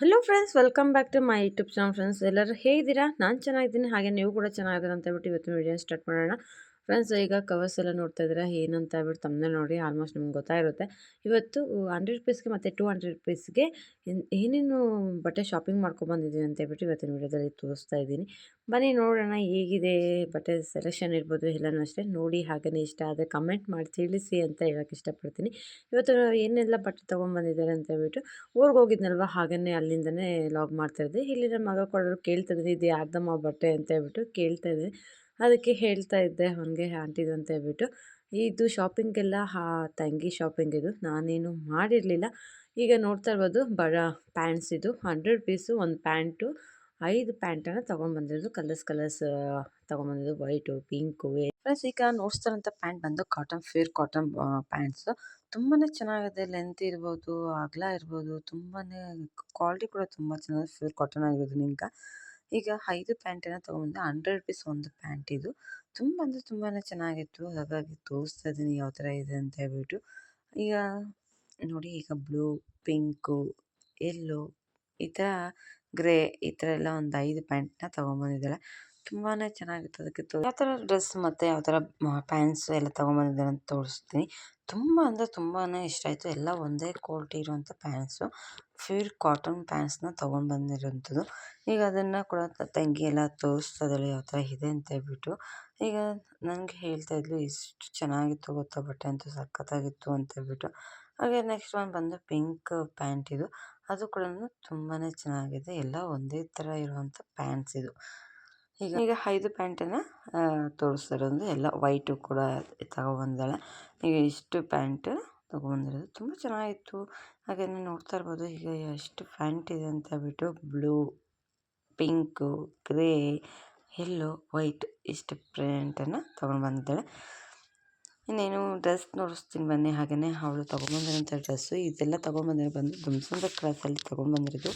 Hello friends welcome back to my YouTube channel friends ಎಲ್ಲರೂ ಹೇಗಿದ್ದೀರಾ? ನಾನು ಚೆನ್ನಾಗಿದ್ದೀನಿ. ಹಾಗೆ ನೀವು ಕೂಡ ಚೆನ್ನಾಗಿದ್ದೀರಾ ಅಂತ ಹೇಳ್ಬಿಟ್ಟು ಇವತ್ತು ವಿಡಿಯೋ ಸ್ಟಾರ್ಟ್ ಮಾಡೋಣ. ಫ್ರೆಂಡ್ಸ್, ಈಗ ಕವರ್ಸ್ ಎಲ್ಲ ನೋಡ್ತಾ ಇದ್ರೆ ಏನಂತ ಹೇಳ್ಬಿಟ್ಟು ತಮ್ಮನೆ ನೋಡಿ ಆಲ್ಮೋಸ್ಟ್ ನಿಮ್ಗೆ ಗೊತ್ತಾಗಿರುತ್ತೆ ಇವತ್ತು ಹಂಡ್ರೆಡ್ ರುಪೀಸ್ಗೆ ಮತ್ತು ಟೂ ಹಂಡ್ರೆಡ್ ರುಪೀಸ್ಗೆ ಏನೇನು ಬಟ್ಟೆ ಶಾಪಿಂಗ್ ಮಾಡ್ಕೊಬಂದಿದ್ದೀನಿ ಅಂತ ಹೇಳ್ಬಿಟ್ಟು ಇವತ್ತಿನ ವಿಡಿಯೋದಲ್ಲಿ ತೋರಿಸ್ತಾ ಇದ್ದೀನಿ. ಬನ್ನಿ ನೋಡೋಣ, ಹೇಗಿದೆ ಬಟ್ಟೆ ಸೆಲೆಕ್ಷನ್ ಇರ್ಬೋದು ಎಲ್ಲನೂ ಅಷ್ಟೇ. ನೋಡಿ ಹಾಗೆಯೇ ಇಷ್ಟ ಆದರೆ ಕಮೆಂಟ್ ಮಾಡಿ, ತಿಳಿಸಿ ಅಂತ ಹೇಳೋಕ್ಕೆ ಇಷ್ಟಪಡ್ತೀನಿ. ಇವತ್ತು ಏನೆಲ್ಲ ಬಟ್ಟೆ ತೊಗೊಂಬಂದಿದ್ದಾರೆ ಅಂತ ಹೇಳ್ಬಿಟ್ಟು ಊರಿಗೆ ಹೋಗಿದ್ನಲ್ವ? ಹಾಗೆಯೇ ಅಲ್ಲಿಂದನೇ ಲಾಗ್ ಮಾಡ್ತಾಯಿದ್ದೆ ಇಲ್ಲಿ ನಮ್ಮ ಮಗ ಕೊಡೋರು ಕೇಳ್ತಿದ್ದೀನಿ ಇದು ಯಾರ್ದಮ್ಮ ಬಟ್ಟೆ ಅಂತ ಹೇಳ್ಬಿಟ್ಟು ಕೇಳ್ತಾ ಇದ್ದೆ ಅದಕ್ಕೆ ಹೇಳ್ತಾ ಇದ್ದೆ ಅವನಿಗೆ, ಆಂಟಿದು ಅಂತ ಹೇಳ್ಬಿಟ್ಟು, ಇದು ಶಾಪಿಂಗೆಲ್ಲ ಹಾ ತಂಗಿ ಶಾಪಿಂಗ್ ಇದು, ನಾನೇನು ಮಾಡಿರಲಿಲ್ಲ. ಈಗ ನೋಡ್ತಾ ಇರ್ಬೋದು ಬರ ಪ್ಯಾಂಟ್ಸ್ ಇದು, ಹಂಡ್ರೆಡ್ ಪೀಸು ಒಂದು ಪ್ಯಾಂಟು, ಐದು ಪ್ಯಾಂಟನ್ನು ತೊಗೊಂಡ್ಬಂದಿರೋದು ಕಲರ್ಸ್ ಕಲರ್ಸ್ ತೊಗೊಂಬಂದಿದ್ದು ವೈಟು, ಪಿಂಕು ಪ್ಲಸ್ ಈಗ ನೋಡ್ಸ್ತಾರಂಥ ಪ್ಯಾಂಟ್ ಬಂದು ಕಾಟನ್ ಫೇರ್ ಕಾಟನ್ ಪ್ಯಾಂಟ್ಸು. ತುಂಬಾ ಚೆನ್ನಾಗಿದೆ, ಲೆಂತ್ ಇರ್ಬೋದು, ಅಗಲ ಇರ್ಬೋದು ತುಂಬಾ ಕ್ವಾಲಿಟಿ ಕೂಡ ತುಂಬ ಚೆನ್ನಾಗಿದೆ ಫೇರ್ ಕಾಟನ್ ಆಗಿರೋದ್ರಿಂದ. ಈಗ ಐದು ಪ್ಯಾಂಟನ್ನು ತೊಗೊಂಬಂದೆ, ಹಂಡ್ರೆಡ್ ರುಪೀಸ್ ಒಂದು ಪ್ಯಾಂಟ್ ಇದು. ತುಂಬ ಅಂದರೆ ತುಂಬಾ ಚೆನ್ನಾಗಿತ್ತು, ಹಾಗಾಗಿ ತೋರಿಸ್ತಾ ಇದ್ದೀನಿ ಯಾವ ಥರ ಇದೆ ಅಂತ ಹೇಳ್ಬಿಟ್ಟು. ಈಗ ನೋಡಿ, ಈಗ ಬ್ಲೂ, ಪಿಂಕು, ಎಲ್ಲೋ ಈ ಥರ ಗ್ರೇ ಈ ಥರ ಎಲ್ಲ ಒಂದು ಐದು ಪ್ಯಾಂಟ್ನ ತೊಗೊಂಬಂದಿದ್ದಾಳೆ. ತುಂಬಾ ಚೆನ್ನಾಗಿತ್ತು ಅದಕ್ಕೆ ಯಾವ ಥರ ಡ್ರೆಸ್ ಮತ್ತು ಯಾವ ಥರ ಪ್ಯಾಂಟ್ಸ್ ಎಲ್ಲ ತೊಗೊಂಬಂದಿದ್ದಾರೆ ಅಂತ ತೋರಿಸ್ತೀನಿ. ತುಂಬ ಅಂದರೆ ತುಂಬಾ ಇಷ್ಟ ಆಯಿತು. ಎಲ್ಲ ಒಂದೇ ಕ್ವಾಲಿಟಿ ಇರುವಂಥ ಪ್ಯಾಂಟ್ಸು ಫ್ಯೂರ್ ಕಾಟನ್ ಪ್ಯಾಂಟ್ಸ್ನ ತೊಗೊಂಡು ಬಂದಿರೋಂಥದ್ದು ಈಗ ಅದನ್ನು ಕೂಡ ತಂಗಿ ಎಲ್ಲ ತೋರಿಸ್ತಾ ಇದ್ದಾಳೆ ಯಾವ ಥರ ಇದೆ ಅಂತ ಹೇಳ್ಬಿಟ್ಟು, ಈಗ ನನಗೆ ಹೇಳ್ತಾ ಇದ್ಲು, ಇಷ್ಟು ಚೆನ್ನಾಗಿತ್ತು ಗೊತ್ತಾ ಬಟ್ಟೆ ಅಂತೂ, ಸಖತ್ತಾಗಿತ್ತು ಅಂತ ಹೇಳ್ಬಿಟ್ಟು. ಹಾಗೆ ನೆಕ್ಸ್ಟ್ ಒಂದು ಬಂದು ಪಿಂಕ್ ಪ್ಯಾಂಟ್ ಇದು. ಅದು ಕೂಡ ತುಂಬಾ ಚೆನ್ನಾಗಿದೆ. ಎಲ್ಲ ಒಂದೇ ಥರ ಇರುವಂಥ ಪ್ಯಾಂಟ್ಸ್ ಇದು. ಈಗ ಈಗ ಐದು ಪ್ಯಾಂಟನ್ನು ತೋರಿಸ್ತಿರೋದು ಎಲ್ಲ ವೈಟು ಕೂಡ ತಗೊಬಂದಿದ್ದಾಳೆ ಈಗ ಇಷ್ಟು ಪ್ಯಾಂಟ್ ತೊಗೊಬಂದಿರೋದು. ತುಂಬ ಚೆನ್ನಾಗಿತ್ತು. ಹಾಗೆ ನೋಡ್ತಾ ಇರ್ಬೋದು, ಈಗ ಎಷ್ಟು ಪ್ಯಾಂಟ್ ಇದೆ ಅಂತ ಹೇಳ್ಬಿಟ್ಟು blue, pink, grey, yellow, white ಇಷ್ಟು ಪ್ಯಾಂಟನ್ನು ತೊಗೊಂಡು ಬಂದಿದ್ದಾಳೆ ಇನ್ನೇನು ಡ್ರೆಸ್ ನೋಡಿಸ್ತೀನಿ ಬನ್ನಿ ಹಾಗೆಯೇ ಅವಳು ತೊಗೊಂಬಂದಿರೋಂಥ ಡ್ರೆಸ್ಸು. ಇದೆಲ್ಲ ತೊಗೊಂಬಂದಿರೋ ಬಂದು ದುಮ್ಸಂದ್ರ ಕ್ರಾಸಲ್ಲಿ ತೊಗೊಂಬಂದಿರೋದು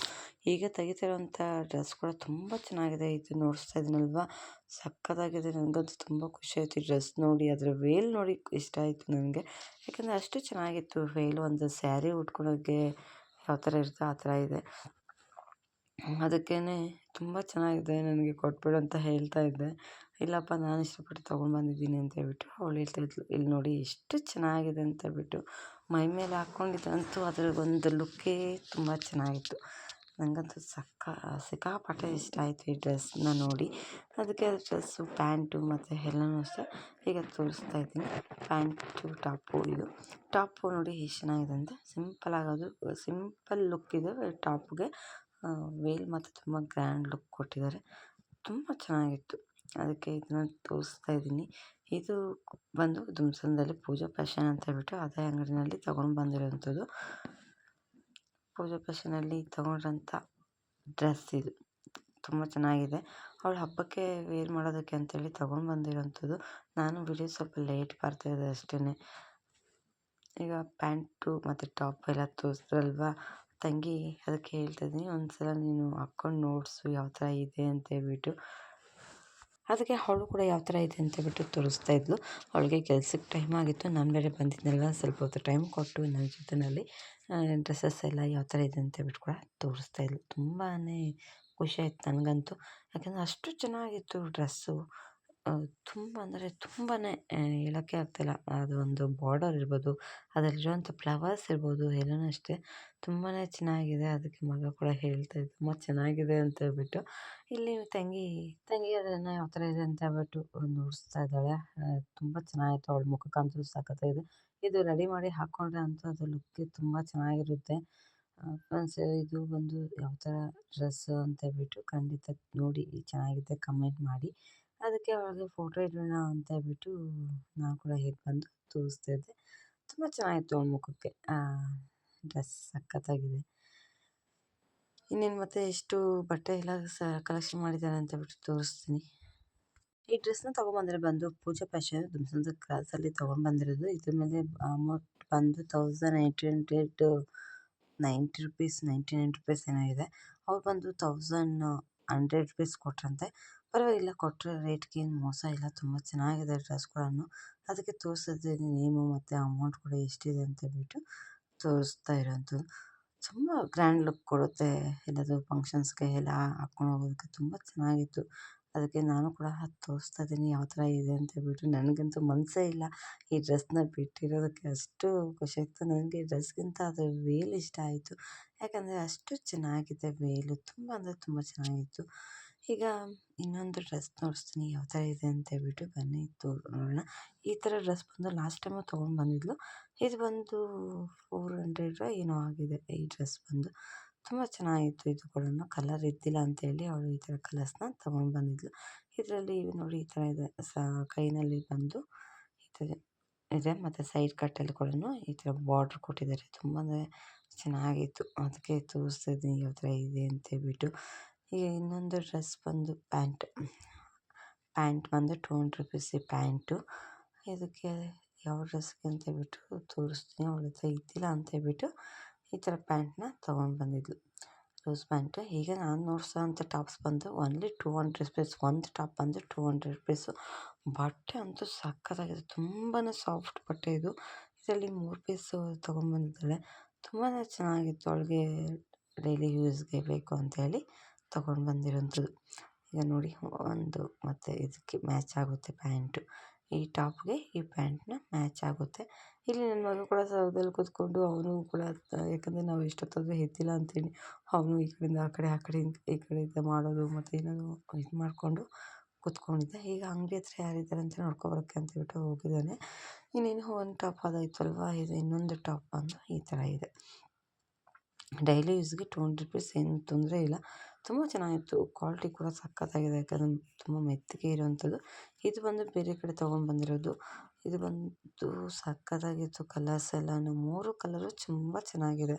ಈಗ ತೆಗಿತಿರೋಂಥ ಡ್ರೆಸ್ ಕೂಡ ತುಂಬ ಚೆನ್ನಾಗಿದೆ. ಇದು ನೋಡಿಸ್ತಾ ಇದ್ದೀನಲ್ವ? ಸಕ್ಕತ್ತಾಗಿದೆ. ನನಗಂತೂ ತುಂಬ ಖುಷಿ ಆಯಿತು ಡ್ರೆಸ್ ನೋಡಿ. ಅದರ ವೇಲ್ ನೋಡಿ ಇಷ್ಟ ಆಯಿತು ನನಗೆ. ಯಾಕಂದರೆ ಅಷ್ಟು ಚೆನ್ನಾಗಿತ್ತು ವೇಲ್. ಒಂದು ಸ್ಯಾರಿ ಉಟ್ಕೊಳ್ಳೋಕ್ಕೆ ಯಾವ ಥರ ಇರುತ್ತೋ ಆ ಥರ ಇದೆ. ಅದಕ್ಕೇ ತುಂಬ ಚೆನ್ನಾಗಿದೆ ನನಗೆ ಕೊಟ್ಬಿಡು ಅಂತ ಹೇಳ್ತಾ ಇದ್ದೆ. ಇಲ್ಲಪ್ಪ, ನಾನು ಇಷ್ಟಪಟ್ಟು ತೊಗೊಂಡ್ಬಂದಿದ್ದೀನಿ ಅಂತ ಹೇಳ್ಬಿಟ್ಟು ಅವಳು ಹೇಳ್ತಾಯಿದ್ಲು ಇಲ್ಲಿ ನೋಡಿ ಎಷ್ಟು ಚೆನ್ನಾಗಿದೆ ಅಂತ ಹೇಳ್ಬಿಟ್ಟು ಮೈ ಮೇಲೆ ಹಾಕ್ಕೊಂಡಿದ್ದಂತೂ ಒಂದು ಲುಕ್ಕೇ ತುಂಬ ಚೆನ್ನಾಗಿತ್ತು. ನನಗಂತೂ ಸಕ್ಕ, ಸಿಕ್ಕಾಪಟ್ಟೆ ಇಷ್ಟ ಆಯಿತು ಈ ಡ್ರೆಸ್ನ ನೋಡಿ. ಅದಕ್ಕೆ ಡ್ರೆಸ್ಸು, ಪ್ಯಾಂಟು ಮತ್ತು ಎಲ್ಲನೂ ಅಷ್ಟೇ ಈಗ ತೋರಿಸ್ತಾ ಇದ್ದೀನಿ. ಪ್ಯಾಂಟು, ಟಾಪು ಇದು. ಟಾಪು ನೋಡಿ ಎಷ್ಟು ಚೆನ್ನಾಗಿದೆ ಅಂತ. ಸಿಂಪಲ್ ಆಗೋದು, ಸಿಂಪಲ್ ಲುಕ್ ಇದೆ, ಟಾಪ್ಗೆ. ವೇಲ್ ಮತ್ತು ತುಂಬ ಗ್ರ್ಯಾಂಡ್ ಲುಕ್ ಕೊಟ್ಟಿದ್ದಾರೆ. ತುಂಬ ಚೆನ್ನಾಗಿತ್ತು. ಅದಕ್ಕೆ ಇದನ್ನ ತೋರಿಸ್ತಾ ಇದ್ದೀನಿ. ಇದು ಬಂದು ದುಮ್ಸಂದಲ್ಲಿ ಪೂಜಾ ಫ್ಯಾಷನ್ ಅಂತ ಹೇಳ್ಬಿಟ್ಟು ಅದೇ ಅಂಗಡಿನಲ್ಲಿ ತೊಗೊಂಡು ಬಂದಿರೋವಂಥದ್ದು ಪೂಜಾ ಫ್ಯಾಷನಲ್ಲಿ ತೊಗೊಂಡ್ರಂಥ ಡ್ರೆಸ್ ಇದು. ತುಂಬ ಚೆನ್ನಾಗಿದೆ. ಅವಳು ಹಬ್ಬಕ್ಕೆ ವೇರ್ ಮಾಡೋದಕ್ಕೆ ಅಂತೇಳಿ ತೊಗೊಂಡು ಬಂದಿರೋಂಥದ್ದು. ನಾನು ವಿಡಿಯೋ ಸ್ವಲ್ಪ ಲೇಟ್ ಬರ್ತಾಯಿದೆ ಅಷ್ಟೇ ಈಗ ಪ್ಯಾಂಟು ಮತ್ತು ಟಾಪ್ ಎಲ್ಲ ತೋರಿಸಿದ್ರಲ್ವ? ತಂಗಿ ಅದಕ್ಕೆ ಹೇಳ್ತಾ ಇದ್ದೀನಿ. ಒಂದು ಸಲ ನೀನು ಹಾಕ್ಕೊಂಡು ನೋಡಿಸು ಯಾವ ಥರ ಇದೆ ಅಂತ ಹೇಳ್ಬಿಟ್ಟು. ಅದಕ್ಕೆ ಅವಳು ಕೂಡ ಯಾವ ಥರ ಇದೆ ಅಂತ ಬಿಟ್ಟು ತೋರಿಸ್ತಾ ಇದ್ಲು. ಅವಳಿಗೆ ಕೆಲ್ಸಕ್ಕೆ ಟೈಮ್ ಆಗಿತ್ತು. ನಾನು ಬೇರೆ ಬಂದಿದ್ದೆನಲ್ಲ ಸ್ವಲ್ಪ ಹೊತ್ತು ಟೈಮ್ ಕೊಟ್ಟು ನನ್ನ ಜೊತೆಯಲ್ಲಿ ಡ್ರೆಸ್ಸಸ್ ಎಲ್ಲ ಯಾವ ಥರ ಇದೆ ಅಂತ ಬಿಟ್ಟು ಕೂಡ ತೋರಿಸ್ತಾ ಇದ್ಲು. ತುಂಬಾ ಖುಷಿ ಆಯ್ತು ನನಗಂತೂ. ಯಾಕಂದರೆ ಅಷ್ಟು ಚೆನ್ನಾಗಿತ್ತು ಡ್ರೆಸ್ಸು ತುಂಬ ಅಂದರೆ ತುಂಬಾ ಹೇಳೋಕ್ಕೆ ಆಗ್ತಾಯಿಲ್ಲ ಅದು ಒಂದು ಬಾರ್ಡರ್ ಇರ್ಬೋದು, ಅದರಲ್ಲಿರುವಂಥ ಫ್ಲವರ್ಸ್ ಇರ್ಬೋದು, ಎಲ್ಲನೂ ಅಷ್ಟೇ. ತುಂಬಾ ಚೆನ್ನಾಗಿದೆ. ಅದಕ್ಕೆ ಮಗ ಕೂಡ ಹೇಳ್ತಾ ಇದ್ದ, ತುಂಬ ಚೆನ್ನಾಗಿದೆ ಅಂತ ಹೇಳ್ಬಿಟ್ಟು. ಇಲ್ಲಿ ತಂಗಿ ತಂಗಿ ಅದನ್ನು ಯಾವ ಥರ ಇದೆ ಅಂತ ಹೇಳ್ಬಿಟ್ಟು ನೋಡಿಸ್ತಾ ಇದ್ದಾಳೆ. ತುಂಬ ಚೆನ್ನಾಗಿತ್ತು. ಅವಳ ಮುಖಕ್ಕಂತೂ ಸಖತ್ತಾಗಿದೆ. ಇದು ರೆಡಿ ಮಾಡಿ ಹಾಕ್ಕೊಂಡ್ರೆ ಅಂತೂ ಅದು ಲುಕ್ ತುಂಬ ಚೆನ್ನಾಗಿರುತ್ತೆ. ಫ್ರೆಂಡ್ಸ್, ಇದು ಬಂದು ಯಾವ ಥರ ಡ್ರೆಸ್ಸು ಅಂತ ಹೇಳ್ಬಿಟ್ಟು ಖಂಡಿತ ನೋಡಿ, ಚೆನ್ನಾಗಿದೆ. ಕಮೆಂಟ್ ಮಾಡಿ. ಅದಕ್ಕೆ ಅವಳಿಗೆ ಫೋಟೋ ಇಡೋಣ ಅಂತ ಹೇಳ್ಬಿಟ್ಟು ನಾನು ಕೂಡ ಹೇಗೆ ಬಂದು ತೋರಿಸ್ತಾ ಇದ್ದೆ. ತುಂಬ ಚೆನ್ನಾಗಿತ್ತು ಅವಳ ಮುಖಕ್ಕೆ. ಡ್ರೆಸ್ ಸಖತ್ತಾಗಿದೆ. ಇನ್ನೇನು ಮತ್ತೆ? ಎಷ್ಟು ಬಟ್ಟೆ ಎಲ್ಲ ಸ ಕಲೆಕ್ಷನ್ ಮಾಡಿದ್ದಾರೆ ಅಂತ ಹೇಳ್ಬಿಟ್ಟು ತೋರಿಸ್ತೀನಿ. ಈ ಡ್ರೆಸ್ನ ತೊಗೊಂಬಂದ್ರೆ ಬಂದು ಪೂಜಾ ಫ್ಯಾಷನ್ ದುಮ್ಸಂದ ಕ್ಲಾಸಲ್ಲಿ ತೊಗೊಂಡ್ಬಂದಿರೋದು ಇದ್ರ ಮೇಲೆ ಅಮೌಂಟ್ ಬಂದು thousand eight hundred ninety rupees ninety nine rupees ಏನೋ ಇದೆ. ಅವ್ರು ಬಂದು ತೌಸಂಡ್ ಹಂಡ್ರೆಡ್ ರುಪೀಸ್ ಕೊಟ್ರಂತೆ. ಪರವಾಗಿಲ್ಲ ಕೊಟ್ಟರೆ ರೇಟ್ಗೆ ಏನು ಮೋಸ ಇಲ್ಲ, ತುಂಬ ಚೆನ್ನಾಗಿದೆ ಡ್ರೆಸ್ ಕೂಡ ಅದಕ್ಕೆ ತೋರಿಸಿದ್ದೀನಿ ನೇಮು ಮತ್ತು ಅಮೌಂಟ್ ಕೂಡ ಎಷ್ಟಿದೆ ಅಂತ ಹೇಳ್ಬಿಟ್ಟು ತೋರಿಸ್ತಾ ಇರೋಂಥದ್ದು ತುಂಬ ಗ್ರ್ಯಾಂಡ್ ಲುಕ್ ಕೊಡುತ್ತೆ, ಎಲ್ಲಾದರೂ ಫಂಕ್ಷನ್ಸ್ಗೆ ಎಲ್ಲ ಹಾಕ್ಕೊಂಡು ಹೋಗೋದಕ್ಕೆ ತುಂಬ ಚೆನ್ನಾಗಿತ್ತು. ಅದಕ್ಕೆ ನಾನು ಕೂಡ ಅದು ತೋರಿಸ್ತಾ ಇದ್ದೀನಿ, ಯಾವ ಥರ ಇದೆ ಅಂತ ಹೇಳ್ಬಿಟ್ಟು. ನನಗಂತೂ ಮನಸ್ಸೇ ಇಲ್ಲ ಈ ಡ್ರೆಸ್ನ ಬಿಟ್ಟಿರೋದಕ್ಕೆ. ಅಷ್ಟು ಖುಷಿ ಆಗ್ತು ನನಗೆ ಈ ಡ್ರೆಸ್ಗಿಂತ ಅದು ವೇಲ್ ಇಷ್ಟ ಆಯಿತು. ಯಾಕಂದರೆ ಅಷ್ಟು ಚೆನ್ನಾಗಿದೆ ವೇಲು. ತುಂಬ ಅಂದರೆ ತುಂಬ ಚೆನ್ನಾಗಿತ್ತು. ಈಗ ಇನ್ನೊಂದು ಡ್ರೆಸ್ ತೋರಿಸ್ತೀನಿ. ಯಾವ ಥರ ಇದೆ ಅಂತ ಹೇಳ್ಬಿಟ್ಟು ಬನ್ನಿ ತೋ ಈ ಥರ ಡ್ರೆಸ್ ಬಂದು ಲಾಸ್ಟ್ ಟೈಮು ತೊಗೊಂಡು ಬಂದಿದ್ಲು. ಇದು ಬಂದು ಫೋರ್ ಹಂಡ್ರೆಡೋ ಏನೋ ಆಗಿದೆ ಈ ಡ್ರೆಸ್ ಬಂದು. ತುಂಬ ಚೆನ್ನಾಗಿತ್ತು ಇದು ಕೂಡ. ಕಲರ್ ಇದ್ದಿಲ್ಲ ಅಂತೇಳಿ ಅವಳು ಈ ಥರ ಕಲರ್ಸ್ನ ತೊಗೊಂಡು ಬಂದಿದ್ಲು. ಇದರಲ್ಲಿ ನೋಡಿ ಈ ಥರ ಇದೆ. ಸ ಕೈನಲ್ಲಿ ಬಂದು ಈ ಥರ ಇದೆ. ಮತ್ತು ಸೈಡ್ ಕಟ್ಟಲ್ಲಿ ಕೂಡ ಈ ಥರ ಬಾರ್ಡ್ರ್ ಕೊಟ್ಟಿದ್ದಾರೆ. ತುಂಬ ಅಂದರೆ ಚೆನ್ನಾಗಿತ್ತು. ಅದಕ್ಕೆ ತೋರಿಸ್ತಿದ್ದೀನಿ ಯಾವ ಥರ ಇದೆ ಅಂತೇಳ್ಬಿಟ್ಟು ಈಗ ಇನ್ನೊಂದು ಡ್ರೆಸ್ ಬಂದು ಪ್ಯಾಂಟ್. ಪ್ಯಾಂಟ್ ಬಂದು ಟೂ ಹಂಡ್ರೆಡ್ ರುಪೀಸ್ ಪ್ಯಾಂಟು. ಇದಕ್ಕೆ ಯಾವ ಡ್ರೆಸ್ಗೆ ಅಂತೇಳ್ಬಿಟ್ಟು ತೋರಿಸ್ತೀನಿ ಅವಳ ಹತ್ರ ಇದ್ದಿಲ್ಲ ಅಂತೇಳ್ಬಿಟ್ಟು ಈ ಥರ ಪ್ಯಾಂಟ್ನ ತೊಗೊಂಡು ಬಂದಿದ್ಲು. Loose pant. ಈಗ ನಾನು ನೋಡ್ಸೋವಂಥ ಟಾಪ್ಸ್ ಬಂದು ಒನ್ಲಿ ಟೂ ಹಂಡ್ರೆಡ್ ರುಪೀಸ್, ಒಂದು ಟಾಪ್ ಬಂದು ಟೂ ಹಂಡ್ರೆಡ್ ರುಪೀಸು. ಬಟ್ಟೆ ಅಂತೂ ಸಖತ್ತಾಗಿದೆ. ತುಂಬಾ ಸಾಫ್ಟ್ ಬಟ್ಟೆ ಇದು. ಇದರಲ್ಲಿ ಮೂರು ಪೀಸು ತೊಗೊಂಡ್ಬಂದಿದ್ದಾಳೆ ತುಂಬಾ ಚೆನ್ನಾಗಿತ್ತು ಅವಳಿಗೆ ಡೈಲಿ ಯೂಸ್ಗೆ ಬೇಕು ಅಂತೇಳಿ ತೊಗೊಂಡು ಬಂದಿರೋಂಥದ್ದು ಈಗ ನೋಡಿ, ಒಂದು ಮತ್ತು ಇದಕ್ಕೆ ಮ್ಯಾಚ್ ಆಗುತ್ತೆ ಪ್ಯಾಂಟು. ಈ ಟಾಪ್ಗೆ ಈ ಪ್ಯಾಂಟ್ನ ಮ್ಯಾಚ್ ಆಗುತ್ತೆ. ಇಲ್ಲಿ ನನ್ನ ಮಗ ಕೂಡ ಸೌದಲ್ಲಿ ಕೂತ್ಕೊಂಡು ಅವನು ಕೂಡ, ಯಾಕಂದರೆ ನಾವು ಎಷ್ಟೊತ್ತಾದರೂ ಎದ್ದಿಲ್ಲ ಅಂತೇಳಿ ಅವನು ಈ ಕಡೆಯಿಂದ ಆ ಕಡೆ, ಆ ಕಡೆಯಿಂದ ಈ ಕಡೆಯಿಂದ ಮಾಡೋದು ಮತ್ತು ಏನಾದರೂ ಇದು ಮಾಡಿಕೊಂಡು ಕೂತ್ಕೊಂಡಿದ್ದೆ. ಈಗ ಅಂಗಡಿ ಹತ್ರ ಯಾರಿದ್ದಾರೆ ಅಂತ ನೋಡ್ಕೊಬರೋಕ್ಕೆ ಅಂತ ಹೇಳ್ಬಿಟ್ಟು ಹೋಗಿದ್ದಾನೆ. ಇನ್ನೇನು ಒಂದು ಟಾಪ್ ಅದಾಯ್ತಲ್ವಾ? ಇದು ಇನ್ನೊಂದು ಟಾಪ್ ಬಂದು ಈ ಥರ ಇದೆ. ಡೈಲಿ ಯೂಸ್ಗೆ ಟು ಹಂಡ್ರೆಡ್ ರುಪೀಸ್ ಏನು ತೊಂದರೆ ಇಲ್ಲ. ತುಂಬ ಚೆನ್ನಾಗಿತ್ತು. ಕ್ವಾಲಿಟಿ ಕೂಡ ಸಕ್ಕತ್ತಾಗಿದೆ ಯಾಕಂದರೆ ತುಂಬ ಮೆತ್ತಗೆ ಇರುವಂಥದ್ದು. ಇದು ಬಂದು ಬೇರೆ ಕಡೆ ತೊಗೊಂಡು ಬಂದಿರೋದು. ಇದು ಬಂದು ಸಕ್ಕತ್ತಾಗಿತ್ತು ಕಲರ್ಸ್ ಎಲ್ಲನೂ ಮೂರು ಕಲರು ತುಂಬ ಚೆನ್ನಾಗಿದೆ.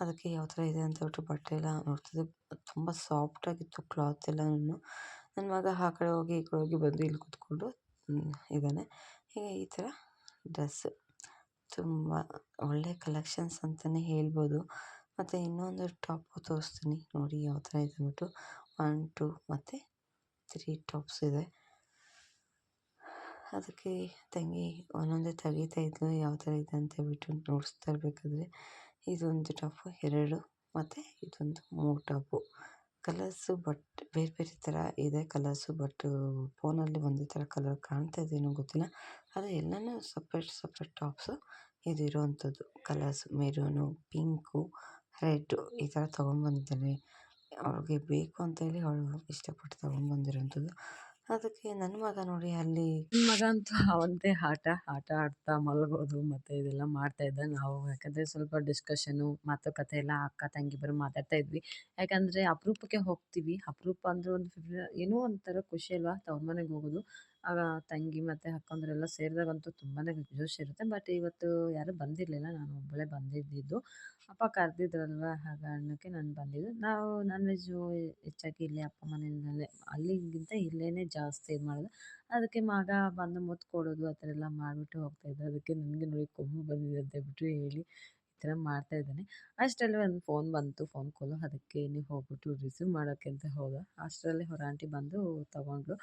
ಅದಕ್ಕೆ ಯಾವ ಥರ ಇದೆ ಅಂತ ಹೇಳ್ಬಿಟ್ಟು ಬಟ್ಟೆ ಎಲ್ಲ ನೋಡ್ತಿದ್ದೆ. ತುಂಬ ಸಾಫ್ಟಾಗಿತ್ತು ಕ್ಲಾತ್ ಎಲ್ಲನೂ. ನನ್ನ ಮಗ ಆ ಕಡೆ ಹೋಗಿ, ಈ ಕಡೆ ಹೋಗಿ ಬಂದು ಇಲ್ಲಿ ಕೂತ್ಕೊಂಡು ಇದ್ದಾನೆ. ಹೀಗೆ ಈ ಥರ ಡ್ರೆಸ್ಸು ತುಂಬ ಒಳ್ಳೆಯ ಕಲೆಕ್ಷನ್ಸ್ ಅಂತಲೇ ಹೇಳ್ಬೋದು. ಮತ್ತು ಇನ್ನೊಂದು ಟಾಪು ತೋರಿಸ್ತೀನಿ. ನೋಡಿ, ಯಾವ ಥರ ಇದೆ ಅಂದ್ಬಿಟ್ಟು. ಒನ್ ಟು ಮತ್ತು ತ್ರೀ ಟಾಪ್ಸ್ ಇದೆ. ಅದಕ್ಕೆ ತಂಗಿ ಒಂದೊಂದೇ ತೆಗಿತಾ ಇದ್ಲು. ಯಾವ ಥರ ಇದೆ ಅಂತ ಹೇಳ್ಬಿಟ್ಟು ನೋಡಿಸ್ತಾ ಇರಬೇಕಾದ್ರೆ, ಇದೊಂದು ಟಾಪು, ಎರಡು, ಮತ್ತು ಇದೊಂದು ಮೂರು ಟಾಪು. ಕಲರ್ಸು ಬಟ್, ಬೇರೆ ಬೇರೆ ಥರ ಇದೆ ಕಲರ್ಸು, ಬಟ್ ಫೋನಲ್ಲಿ ಒಂದೇ ಥರ ಕಲರ್ ಕಾಣ್ತಾ ಇದೇನೋ ಗೊತ್ತಿಲ್ಲ. ಆದರೆ ಎಲ್ಲನೂ ಸಪ್ರೇಟ್ ಸಪ್ರೇಟ್ ಟಾಪ್ಸು ಇದು ಇರೋವಂಥದ್ದು. ಕಲರ್ಸ್ ಮೆರೂನು ಪಿಂಕು ರೆಡ್ಡು ಈ ಥರ ತೊಗೊಂಬಂದಿದ್ದಾಳೆ ಅವ್ಳಿಗೆ ಬೇಕು ಅಂತೇಳಿ ಅವಳು ಇಷ್ಟಪಟ್ಟು ತೊಗೊಂಬಂದಿರೋಂಥದ್ದು. ಅದಕ್ಕೆ ನನ್ನ ಮಗ ನೋಡಿ ಅಲ್ಲಿ ನನ್ನ ಮಗ ಅಂತೂ ಅವನದೇ ಆಟ ಆಟ ಆಡ್ತಾ ಮಲಗೋದು ಮತ್ತು ಇದೆಲ್ಲ ಮಾಡ್ತಾ ಇದ್ದ. ನಾವು ಯಾಕಂದರೆ ಸ್ವಲ್ಪ ಡಿಸ್ಕಷನು ಮಾತುಕತೆ ಎಲ್ಲ ಅಕ್ಕ ತಂಗಿಬ್ಬರು ಮಾತಾಡ್ತಾ ಇದ್ವಿ. ಯಾಕಂದರೆ ಅಪರೂಪಕ್ಕೆ ಹೋಗ್ತೀವಿ. ಅಪರೂಪ ಅಂದರೆ ಒಂದು ಏನೋ ಒಂಥರ ಖುಷಿ ಅಲ್ವಾ? ತವ್ರ ಮನೆಗೆ ಹೋಗೋದು. ಆಗ ತಂಗಿ ಮತ್ತು ಅಕ್ಕಂದ್ರೆಲ್ಲ ಸೇರಿದಾಗಂತೂ ತುಂಬಾ ಜೋಶ್ ಇರುತ್ತೆ. ಬಟ್ ಇವತ್ತು ಯಾರೂ ಬಂದಿರಲಿಲ್ಲ. ನಾನು ಒಬ್ಬಳೇ ಬಂದಿದ್ದಿದ್ದು ಅಪ್ಪ ಕರೆದಿದ್ರಲ್ವ? ಆ ಕಾರಣಕ್ಕೆ ನಾನು ಬಂದಿದ್ದು. ನಾವು ನಾನ್ ವೆಜ್ಜು ಹೆಚ್ಚಾಗಿ ಇಲ್ಲೇ ಅಪ್ಪ ಮನೆಯಲ್ಲೇ ಅಲ್ಲಿಗಿಂತ ಇಲ್ಲೇ ಜಾಸ್ತಿ ಇದು ಮಾಡೋದು. ಅದಕ್ಕೆ ಮಗ ಬಂದು ಮುತ್ತು ಕೊಡೋದು, ಆ ಥರ ಎಲ್ಲ ಮಾಡಿಬಿಟ್ಟು ಹೋಗ್ತಾಯಿದ್ದೆ ಅದಕ್ಕೆ ನನಗೆ ನೋಡಿ ಕೊಂಬು ಬಂದಿದೆ ಅಂತ ಹೇಳ್ಬಿಟ್ಟು ಹೇಳಿ ಈ ಥರ ಮಾಡ್ತಾ ಇದ್ದಾನೆ. ಅಷ್ಟರಲ್ಲೇ ಒಂದು ಫೋನ್ ಬಂತು. ಫೋನ್ ಕಾಲು ಅದಕ್ಕೆ ನೀವು ಹೋಗ್ಬಿಟ್ಟು ರಿಸೀವ್ ಮಾಡೋಕ್ಕೆ ಅಂತ ಹೋದ. ಅಷ್ಟರಲ್ಲಿ ಹೊರ ಆಂಟಿ ಬಂದು ತಗೊಂಡ್ರು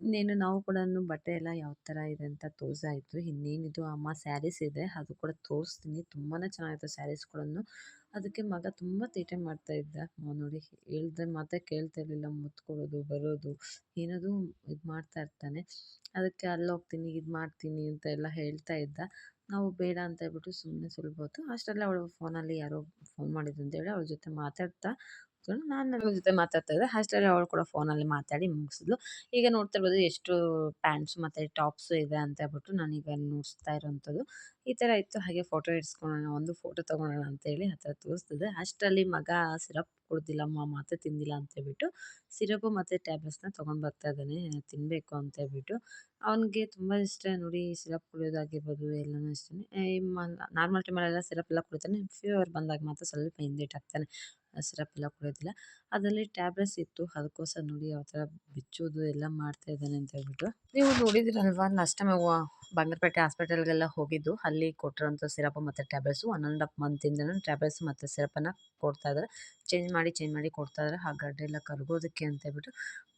ಇನ್ನೇನು ನಾವು ಕೂಡ ಬಟ್ಟೆ ಎಲ್ಲ ಯಾವ ಥರ ಇದೆ ಅಂತ ತೋರಿಸಾಯಿತು ಇನ್ನೇನಿದು ಅಮ್ಮ ಸ್ಯಾರೀಸ್ ಇದೆ, ಅದು ಕೂಡ ತೋರಿಸ್ತೀನಿ. ತುಂಬಾ ಚೆನ್ನಾಗಿತ್ತು ಸ್ಯಾರೀಸ್ ಕೂಡ ಅದಕ್ಕೆ ಮಗ ತುಂಬ ತೀಟೆ ಮಾಡ್ತಾ ಇದ್ದ. ನೋಡಿ, ಹೇಳ್ದೆ ಮಾತೇ ಕೇಳ್ತಾ ಇರಲಿಲ್ಲ, ಮುತ್ಕೊಳ್ಳೋದು, ಬರೋದು ಏನದು ಇದು ಮಾಡ್ತಾ ಇರ್ತಾನೆ. ಅದಕ್ಕೆ ಅಲ್ಲಿ ಹೋಗ್ತೀನಿ, ಇದು ಮಾಡ್ತೀನಿ ಅಂತ ಎಲ್ಲ ಹೇಳ್ತಾ ಇದ್ದ. ನಾವು ಬೇಡ ಅಂತ ಹೇಳ್ಬಿಟ್ಟು ಸುಮ್ಮನೆ ಹೊತ್ತು, ಅಷ್ಟರಲ್ಲೇ ಅವಳು ಫೋನಲ್ಲಿ ಯಾರೋ ಫೋನ್ ಮಾಡಿದ್ರು ಅಂತೇಳಿ ಅವಳ ಜೊತೆ ಮಾತಾಡ್ತಾ ನಾನು ನನ್ನ ಜೊತೆ ಮಾತಾಡ್ತಾ ಇದ್ದೆ. ಅಷ್ಟರಲ್ಲಿ ಅವಳು ಕೂಡ ಫೋನಲ್ಲಿ ಮಾತಾಡಿ ಮುಗಿಸಿದ್ಲು. ಈಗ ನೋಡ್ತಾ ಇರ್ಬೋದು ಎಷ್ಟು ಪ್ಯಾಂಟ್ಸ್ ಮತ್ತು ಟಾಪ್ಸು ಇದೆ ಅಂತ ಹೇಳ್ಬಿಟ್ಟು ನಾನೀಗ ನೋಡಿಸ್ತಾ ಇರೋವಂಥದ್ದು ಈ ಥರ ಇತ್ತು. ಹಾಗೆ ಫೋಟೋ ಇಡ್ಸ್ಕೊಳ್ಳೋಣ, ಒಂದು ಫೋಟೋ ತೊಗೊಳೋಣ ಅಂತೇಳಿ ಆ ಥರ ತೋರಿಸ್ತಿದ್ದೆ. ಅಷ್ಟರಲ್ಲಿ ಮಗ ಸಿರಪ್ ಕುಡ್ದಿಲ್ಲಮ್ಮ ಮಾತೆ ತಿಂದಿಲ್ಲ ಅಂತೇಳ್ಬಿಟ್ಟು ಸಿರಪು ಮತ್ತು ಟ್ಯಾಬ್ಲೆಟ್ಸ್ನ ತೊಗೊಂಡು ಬರ್ತಾ ಇದ್ದಾನೆ ತಿನ್ನಬೇಕು ಅಂತ ಹೇಳ್ಬಿಟ್ಟು. ಅವನಿಗೆ ತುಂಬ ಇಷ್ಟ. ನೋಡಿ ಸಿರಪ್ ಕುಡಿಯೋದಾಗಿರ್ಬೋದು ಎಲ್ಲನೂ ಇಷ್ಟನೇ. ನಾರ್ಮಲ್ ಟೈಮಲ್ಲೆಲ್ಲ ಸಿರಪ್ ಎಲ್ಲ ಕುಡಿತಾನೆ. ಫೀವರ್ ಬಂದಾಗ ಮಾತ್ರ ಸ್ವಲ್ಪ ಸಿರಪ್ ಎಲ್ಲ ಕುಡಿಯೋದಿಲ್ಲ. ಅದರಲ್ಲಿ ಟ್ಯಾಬ್ಲೆಟ್ಸ್ ಇತ್ತು. ಅದಕ್ಕೋಸ್ಕರ ನೋಡಿ ಯಾವ ಥರ ಬಿಚ್ಚೋದು ಎಲ್ಲ ಮಾಡ್ತಾ ಇದ್ದಾನೆ ಅಂತ ಹೇಳ್ಬಿಟ್ಟು. ನೀವು ನೋಡಿದಿರಲ್ವಾ ಲಾಸ್ಟ್ ಟೈಮ್ ಬಂಗಾರಪೇಟೆ ಹಾಸ್ಪಿಟಲ್ಗೆಲ್ಲ ಹೋಗಿದ್ದು. ಅಲ್ಲಿ ಕೊಟ್ಟಿರೋಂಥ ಸಿರಪ್ ಮತ್ತು ಟ್ಯಾಬ್ಲೆಟ್ಸು ಒನ್ ಆ್ಯಂಡ್ ಹಾಫ್ ಮಂತಿಂದನೂ ಟ್ಯಾಬ್ಲೆಟ್ಸ್ ಮತ್ತು ಸಿರಪನ್ನು ಕೊಡ್ತಾ ಇದ್ದಾರೆ. ಚೇಂಜ್ ಮಾಡಿ ಚೇಂಜ್ ಮಾಡಿ ಕೊಡ್ತಾ ಇದ್ದಾರೆ. ಆ ಗಡ್ಡೆ ಎಲ್ಲ ಕರಗೋದಕ್ಕೆ ಅಂತ ಹೇಳ್ಬಿಟ್ಟು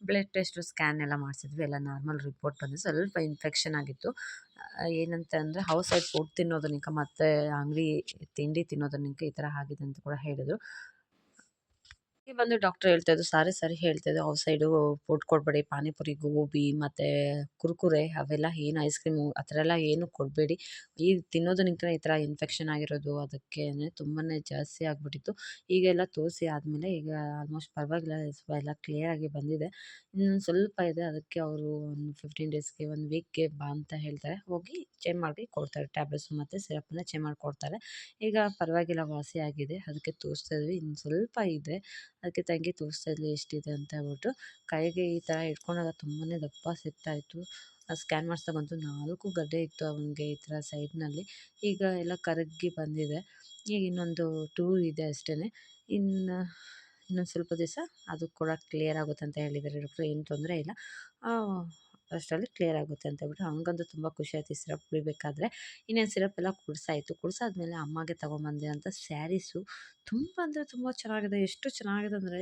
ಬ್ಲಡ್ ಟೆಸ್ಟು ಸ್ಕ್ಯಾನ್ ಎಲ್ಲ ಮಾಡಿಸಿದ್ವಿ. ಎಲ್ಲ ನಾರ್ಮಲ್ ರಿಪೋರ್ಟ್ ಬಂದು ಸ್ವಲ್ಪ ಇನ್ಫೆಕ್ಷನ್ ಆಗಿತ್ತು. ಏನಂತ ಅಂದರೆ ಹೌಸ್ ಸೈಡ್ ಫುಡ್ ತಿನ್ನೋದನಿಕ ಮತ್ತು ಅಂಗಡಿ ತಿಂಡಿ ತಿನ್ನೋದನಿಕ ಈ ಥರ ಆಗಿದೆ ಅಂತ ಕೂಡ ಹೇಳಿದರು. ಈ ಬಂದು ಡಾಕ್ಟರ್ ಹೇಳ್ತಾ ಇದ್ರು ಸಾರಿ ಸಾರಿ ಹೇಳ್ತಾ ಇದ್ರು ಔಟ್ ಸೈಡು ಫುಡ್ ಕೊಡಬೇಡಿ, ಪಾನಿಪುರಿ, ಗೋಬಿ, ಮತ್ತು ಕುರ್ಕುರೆ, ಅವೆಲ್ಲ ಏನು ಐಸ್ ಕ್ರೀಮು, ಆ ಥರ ಎಲ್ಲ ಏನು ಕೊಡಬೇಡಿ. ಈ ತಿನ್ನೋದಕ್ಕಿಂತ ಈ ಥರ ಇನ್ಫೆಕ್ಷನ್ ಆಗಿರೋದು, ಅದಕ್ಕೆ ತುಂಬಾ ಜಾಸ್ತಿ ಆಗಿಬಿಟ್ಟಿತ್ತು. ಈಗೆಲ್ಲ ತೋರಿಸಿ ಆದಮೇಲೆ ಈಗ ಆಲ್ಮೋಸ್ಟ್ ಪರವಾಗಿಲ್ಲ ಎಲ್ಲ ಎಲ್ಲ ಕ್ಲಿಯರಾಗಿ ಬಂದಿದೆ. ಇನ್ನೊಂದು ಸ್ವಲ್ಪ ಇದೆ, ಅದಕ್ಕೆ ಅವರು ಒಂದು ಫಿಫ್ಟೀನ್ ಡೇಸ್ಗೆ ಒಂದು ವೀಕ್ಗೆ ಬಾ ಅಂತ ಹೇಳ್ತಾರೆ. ಹೋಗಿ ಚೇಂಜ್ ಮಾಡಿ ಕೊಡ್ತಾರೆ ಟ್ಯಾಬ್ಲೆಟ್ಸು ಮತ್ತು ಸಿರಪನ್ನ ಚೇಂಜ್ ಮಾಡಿ ಕೊಡ್ತಾರೆ. ಈಗ ಪರವಾಗಿಲ್ಲ, ವಾಸಿ ಆಗಿದೆ, ಅದಕ್ಕೆ ತೋರಿಸ್ತಾ ಇದ್ವಿ. ಇನ್ನು ಸ್ವಲ್ಪ ಇದೆ ಅದಕ್ಕೆ ತಂಗಿ ತೋರಿಸ್ತಾ ಇದ್ಲು ಎಷ್ಟಿದೆ ಅಂತ ಹೇಳ್ಬಿಟ್ಟು. ಕೈಗೆ ಈ ಥರ ಇಟ್ಕೊಂಡಾಗ ತುಂಬಾ ದಪ್ಪ ಸಿಗ್ತಾಯಿತ್ತು. ಸ್ಕ್ಯಾನ್ ಮಾಡಿಸ್ತಾ ಬಂತು ನಾಲ್ಕು ಗಡ್ಡೆ ಇತ್ತು ಅವನಿಗೆ ಈ ಥರ ಸೈಡ್ನಲ್ಲಿ. ಈಗ ಎಲ್ಲ ಕರಗಿ ಬಂದಿದೆ. ಈಗ ಇನ್ನೊಂದು ಟೂ ಇದೆ ಅಷ್ಟೇ ಇನ್ನು, ಇನ್ನೊಂದು ಸ್ವಲ್ಪ ದಿವಸ ಅದು ಕೂಡ ಕ್ಲಿಯರ್ ಆಗುತ್ತೆ ಅಂತ ಹೇಳಿದ್ದಾರೆ ಡಾಕ್ಟ್ರು. ಏನು ತೊಂದರೆ ಇಲ್ಲ. ಅಷ್ಟರಲ್ಲಿ ಕ್ಲಿಯರ್ ಆಗುತ್ತೆ ಅಂತ ಹೇಳ್ಬಿಟ್ಟು ಹಂಗಂತೂ ತುಂಬ ಖುಷಿ ಆಯಿತು ಈ ಸಿರಪ್ ಕುಡಿಬೇಕಾದ್ರೆ. ಇನ್ನೇನು ಸಿರಪ್ ಎಲ್ಲ ಕುಡಿಸಾಯ್ತು. ಕುಡಿಸಾದ್ಮೇಲೆ ಅಮ್ಮಗೆ ತೊಗೊಂಬಂದೆ ಅಂತ ಸ್ಯಾರೀಸು ತುಂಬ ಅಂದರೆ ತುಂಬ ಚೆನ್ನಾಗಿದೆ. ಎಷ್ಟು ಚೆನ್ನಾಗಿದೆ ಅಂದರೆ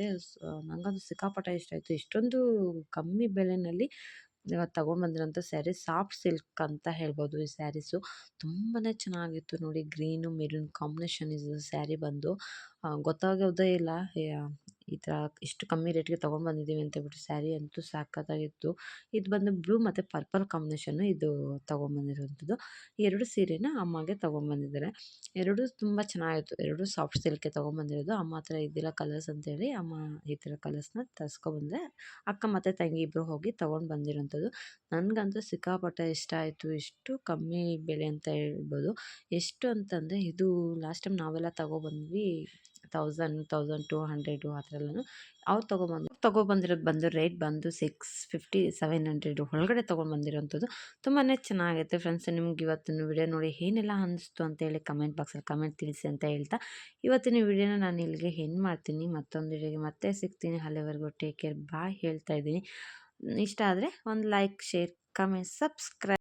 ನನಗಂತೂ ಸಿಕ್ಕಾಪಟ್ಟೆ ಇಷ್ಟ ಆಯಿತು. ಇಷ್ಟೊಂದು ಕಮ್ಮಿ ಬೆಲೆಯಲ್ಲಿ ತೊಗೊಂಬಂದಿರೋಂಥ ಸ್ಯಾರಿ, ಸಾಫ್ಟ್ ಸಿಲ್ಕ್ ಅಂತ ಹೇಳ್ಬೋದು ಈ ಸ್ಯಾರೀಸು. ತುಂಬಾ ಚೆನ್ನಾಗಿತ್ತು ನೋಡಿ. ಗ್ರೀನು, ಮೆರೂನ್ ಕಾಂಬಿನೇಷನ್ ಇದು ಸ್ಯಾರಿ ಬಂದು. ಗೊತ್ತಾಗೋದೇ ಇಲ್ಲ. ಈ ಥರ ಇಷ್ಟು ಕಮ್ಮಿ ರೇಟ್ಗೆ ಅಂತ ಹೇಳ್ಬಿಟ್ಟು ಸ್ಯಾರಿ ಅಂತೂ ಸಾಕತ್ತಾಗಿತ್ತು ಇದು ಬಂದು ಬ್ಲೂ ಮತ್ತು ಪರ್ಪಲ್ ಕಾಂಬಿನೇಷನ್ನು ಇದು ತೊಗೊಂಬಂದಿರೋಂಥದ್ದು ಎರಡು ಸೀರೆನ ಅಮ್ಮಗೆ ತೊಗೊಂಬಂದಿದ್ದಾರೆ ಎರಡೂ ತುಂಬ ಚೆನ್ನಾಗಿತ್ತು. ಎರಡೂ ಸಾಫ್ಟ್ ಸಿಲ್ಕೆ ತೊಗೊಂಬಂದಿರೋದು ಅಮ್ಮ ಹತ್ರ ಇದ್ದಿಲ್ಲ ಕಲರ್ಸ್ ಅಂತೇಳಿ ಅಮ್ಮ ಈ ಥರ ಕಲರ್ಸ್ನ ತರಿಸ್ಕೊಬಂದ್ರೆ ಅಕ್ಕ ಮತ್ತು ತಂಗಿ ಇಬ್ಬರು ಹೋಗಿ ತೊಗೊಂಡು ಬಂದಿರೋಂಥದ್ದು ನನಗಂತೂ ಸಿಕ್ಕಾಪಟ್ಟೆ ಇಷ್ಟ ಆಯಿತು. ಇಷ್ಟು ಕಮ್ಮಿ ಬೆಲೆ ಅಂತ ಹೇಳ್ಬೋದು. ಎಷ್ಟು ಅಂತಂದರೆ ಇದು ಲಾಸ್ಟ್ ಟೈಮ್ ನಾವೆಲ್ಲ ತೊಗೊಬಂದ್ವಿ ತೌಸಂಡ್ ತೌಸಂಡ್ ಟೂ ಹಂಡ್ರೆಡು ಆ ಥರ ಎಲ್ಲನೂ ಅವ್ರು ತೊಗೊಬಂದು ತೊಗೊಬಂದಿರೋದು ಬಂದು ರೇಟ್ ಬಂದು ಸಿಕ್ಸ್ ಫಿಫ್ಟಿ ಸೆವೆನ್ ಹಂಡ್ರೆಡ್ ಒಳಗಡೆ ತೊಗೊಂಡ್ಬಂದಿರೋಂಥದ್ದು ತುಂಬಾ ಚೆನ್ನಾಗೈತೆ ಫ್ರೆಂಡ್ಸ್ ನಿಮ್ಗೆ ಇವತ್ತಿನ ವಿಡಿಯೋ ನೋಡಿ ಏನೆಲ್ಲ ಅನಿಸ್ತು ಅಂತೇಳಿ ಕಮೆಂಟ್ ಬಾಕ್ಸಲ್ಲಿ ಕಮೆಂಟ್ ತಿಳಿಸಿ ಅಂತ ಹೇಳ್ತಾ ಇವತ್ತಿನ ವಿಡಿಯೋನ ನಾನು ಇಲ್ಲಿಗೆ ಹೆಣ್ಣು ಮಾಡ್ತೀನಿ. ಮತ್ತೊಂದು ವಿಡಿಯೋಗೆ ಮತ್ತೆ ಸಿಗ್ತೀನಿ. ಅಲ್ಲಿವರೆಗೂ ಟೇಕ್ ಕೇರ್ ಬಾಯ್ ಹೇಳ್ತಾ ಇದ್ದೀನಿ. ಇಷ್ಟ ಆದರೆ ಒಂದು ಲೈಕ್ ಶೇರ್ ಕಮೆಂಟ್ ಸಬ್ಸ್ಕ್ರೈಬ್